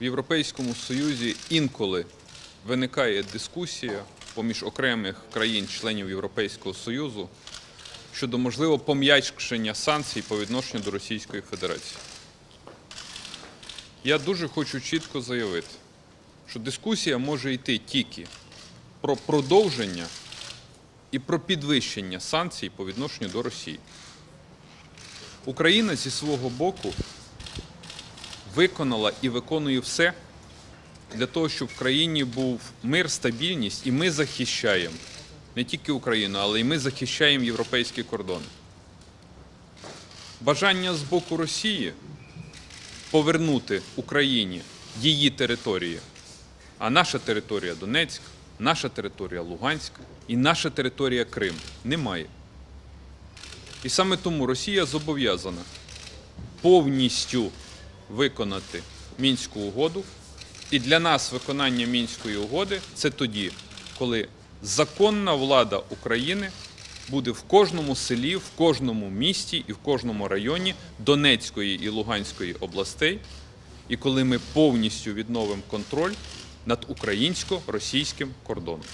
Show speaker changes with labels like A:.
A: в Європейському Союзі інколи виникає дискусія поміж окремих країн-членів Європейського Союзу щодо можливо пом'якшення санкцій по відношенню до Російської Федерації. Я дуже хочу чітко заявити, що дискусія може йти тільки про продовження і про підвищення санкцій по відношенню до Росії. Україна зі свого боку виконала і виконує все для того, щоб в країні був мир, стабільність, і ми захищаємо не тільки Україну, але й ми захищаємо європейські кордони. Бажання з боку Росії повернути Україні її території, а наша територія Донецьк, наша територія Луганськ і наша територія Крим немає. І саме тому Росія зобов'язана повністю виконати мінську угоду. І для нас виконання мінської угоди це тоді, коли законна влада України буде в кожному селі, в кожному місті і в кожному районі Донецької і Луганської областей, і коли ми повністю відновимо контроль над українсько-російським кордоном.